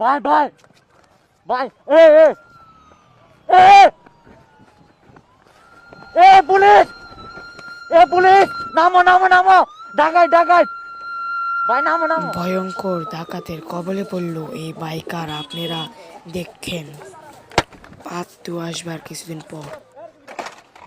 ভাই ভাই ভাই এ এ এ এ পুলিশ এ পুলিশ নামো নামো নামো ডাকাই ডাকাই ভাই নামো নামো ভয়ঙ্কর ডাকাতের কবলে পড়ল এই বাইকার, আপনারা দেখেন। পাত আসবার কিছুদিন পর।